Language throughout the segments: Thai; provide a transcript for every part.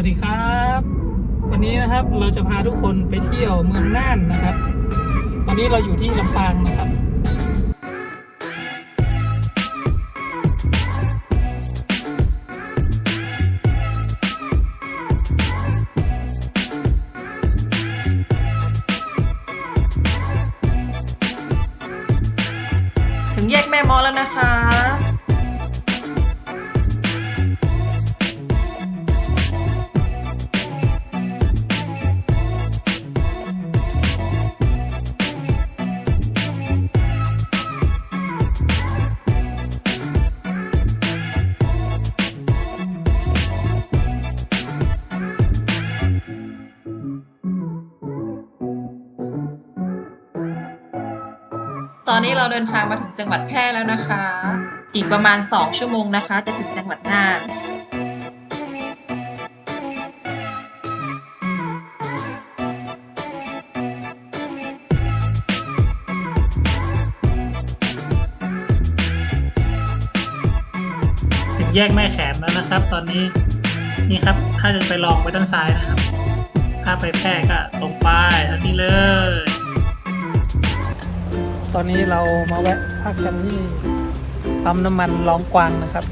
วัสดีครับ วันนี้นะครับเราจะพาทุกคนไปเที่ยวเมืองน่านนะครับ ตอนนี้เราอยู่ที่ลำปางนะครับถึงแยกแม่มอแล้วนะคะ ตอนนี้เราเดินทางมาถึงจังหวัดแพร่แล้วนะคะ อีกประมาณ 2 ชั่วโมงนะคะ จะถึงจังหวัดน่านถึงแยกแม่แขมแล้วนะครับ ตอนนี้นี่ครับ ถ้าจะไปลองไปด้านซ้ายนะครับ ถ้าไปแพร่ก็ตรงไปทันทีเลย ตอนนี้เรามาแวะพักกันที่ปั๊มน้ำมันลองกวางนะครับ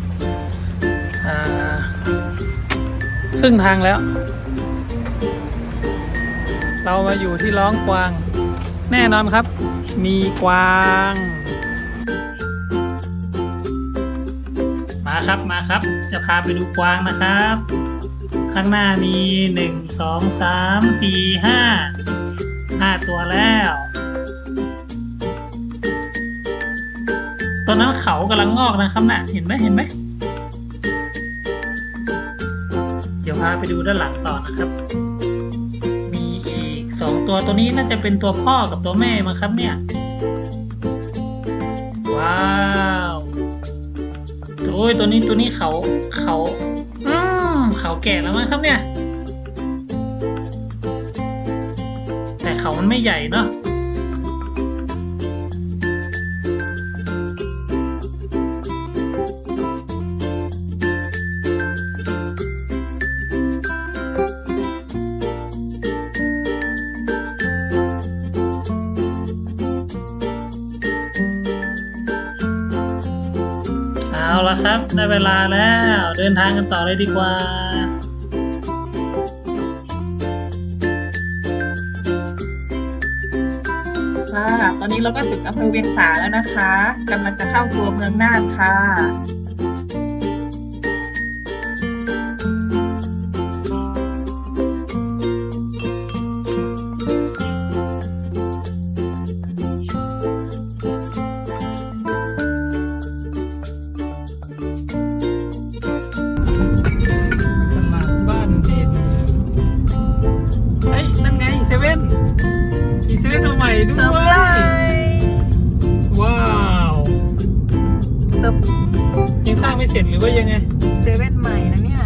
ครึ่งทางแล้ว เรามาอยู่ที่ร้องกวาง แน่นอนครับ มีกวาง มาครับมาครับ จะพาไปดูกวางนะครับ ข้างหน้ามีหนึ่งสองสามสี่ห้าห้าตัวแล้ว ตอนนั้นเขากำลังงอกนะครับน่ะเห็นไหมเห็นไหมเดี๋ยวพาไปดูด้านหลังต่อนะครับ มีอีกสองตัวตัวนี้น่าจะเป็นตัวพ่อกับตัวแม่มั้งครับเนี่ย ว้าวโอ้ยตัวนี้ตัวนี้เขาเขาอืมเขาแก่แล้วมั้งครับเนี่ย แต่เขามันไม่ใหญ่เนาะ ละครับ ได้เวลาแล้ว เดินทางกันต่อเลยดีกว่า ค่ะ ตอนนี้เราก็ถึงอำเภอเวียงสาแล้วนะคะกำลังจะเข้าตัวเมืองน่านค่ะ ยังสร้างไม่เสร็จหรือว่ายังไงเซเว่นใหม่นะเนี่ย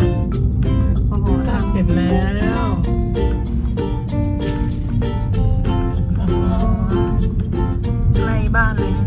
โอ้โหสร้างเสร็จแล้วใกล้บ้านเลย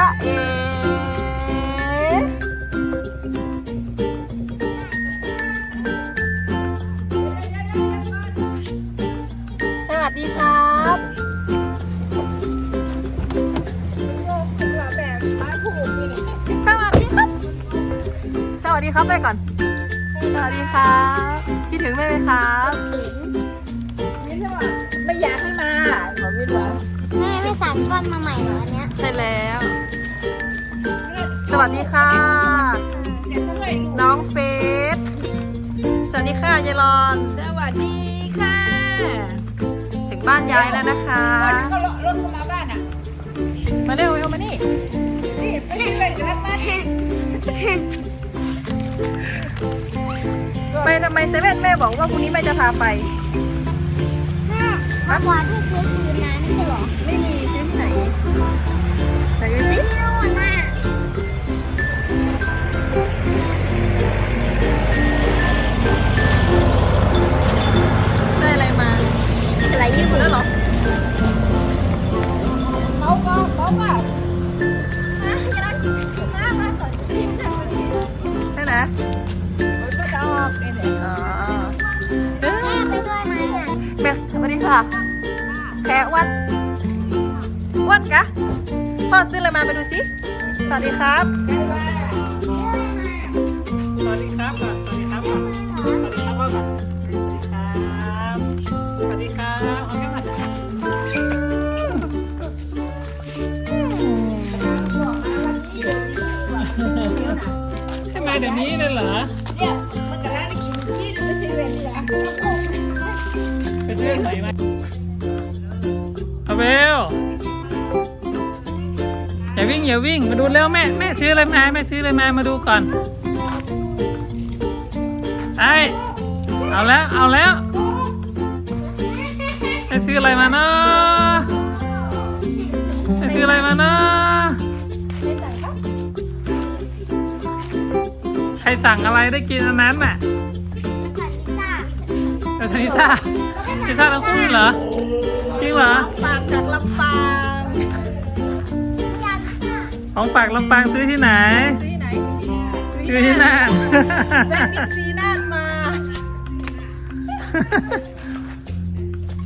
สวัสดีครับสวัสดีครับ สวัสดีครับไปก่อน สวัสดีครับคิดถึงแม่ไหมครับไม่อยากให้มาหมอวิทย์ว่าแม่ไม่สานก้อนมาใหม่เหรออันเนี้ย ใช่แล้ว สวัสดีค่ะ น้องเฟสสวัสดีค่ะยายรอน สวัสดีค่ะ ถึงบ้านยายแล้วนะคะ ก็รถรถเข้ามาบ้านอะมาเร็วเร็วมานี่นี่ไปเล่นเล่นกันมาที่ไปทำไมเซเว่นแม่บอกว่าพรุ่งนี้แม่จะพาไปแม่เอาหวานที่ซื้อคืนนะไม่ใช่เหรอ ไม่มีซื้อที่ไหนไหนดูสิ ค่ะ แพะอ้วันอ้วันกะพ่อซื้ออะไรมาไปดูสิสวัสดีครับ สวัสดีครับก่อนสวัสดีครับก่อนสวัสดีครับพ่อก่อนสวัสดีครับ สวัสดีครับเอาแค่มาให้มาเดี๋ยวนี้เลยเหรอ เนี่ยมันกระด้างกินที่ไม่ใช่เวรนี่นะไปเที่ยวไหนมา วิ่งอย่าวิ่งมาดูแล้วแม่แม่ซื้ออะไรมาแม่ซื้ออะไรมามาดูก่อนไอเอาแล้วเอาแล้วแม่ซื้ออะไรมาเนาะแม่ซื้ออะไรมาเนาะใครสั่งอะไรได้กินอันนั้นน่ะแต่พิซซ่าพิซซ่าทั้งคู่เหรอจริงเหรอ ปากจากลำปาง ของฝากลำปางซื้อที่ไหน ที่ไหนซื้อที่น่านแม่บิ๊กซีน่านมา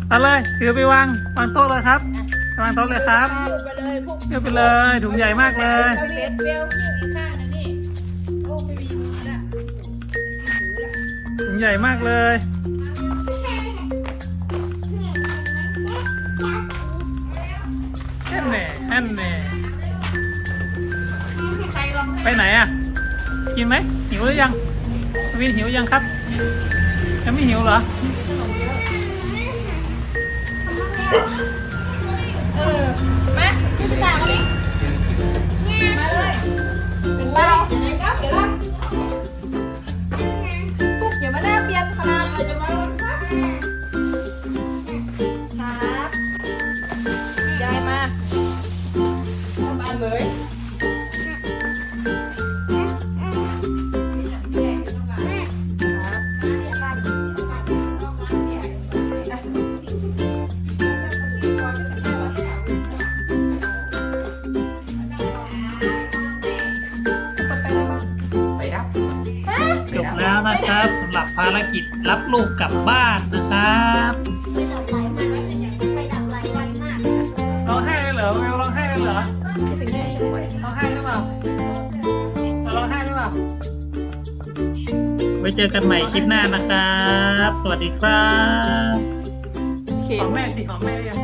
เอาเลยถือไปวางวางโต๊ะเลยครับวางโต๊ะเลยครับไปเลยพวกเที่ยวไปเลยถุงใหญ่มากเลยเบลเบลที่อยู่อีกข้างนะนี่โอ้ไม่มีมือละถุงใหญ่มากเลยแน่นแน่แน่นแน่ ไปไหนอะ กินไหมหิวหรือยังวินหิวยังครับยังไม่หิวเหรอ เออแม่ขึ้นตามมาดิมาเลย เป็นเบาอย่างไรครับเดี๋ยวละปุ๊ จบแล้วนะครับสำหรับภารกิจรับลูกกลับบ้านนะครับไปดับไฟมาไปดับไฟวันมากร้องไห้เลยเหรอเวลร้องไห้เลยเหรอร้องไห้หรือเปล่าร้องไห้หรือเปล่าไว้เจอกันใหม่คลิปหน้านะครับ สวัสดีครับ หอมแม่สิหอมแม่ยัง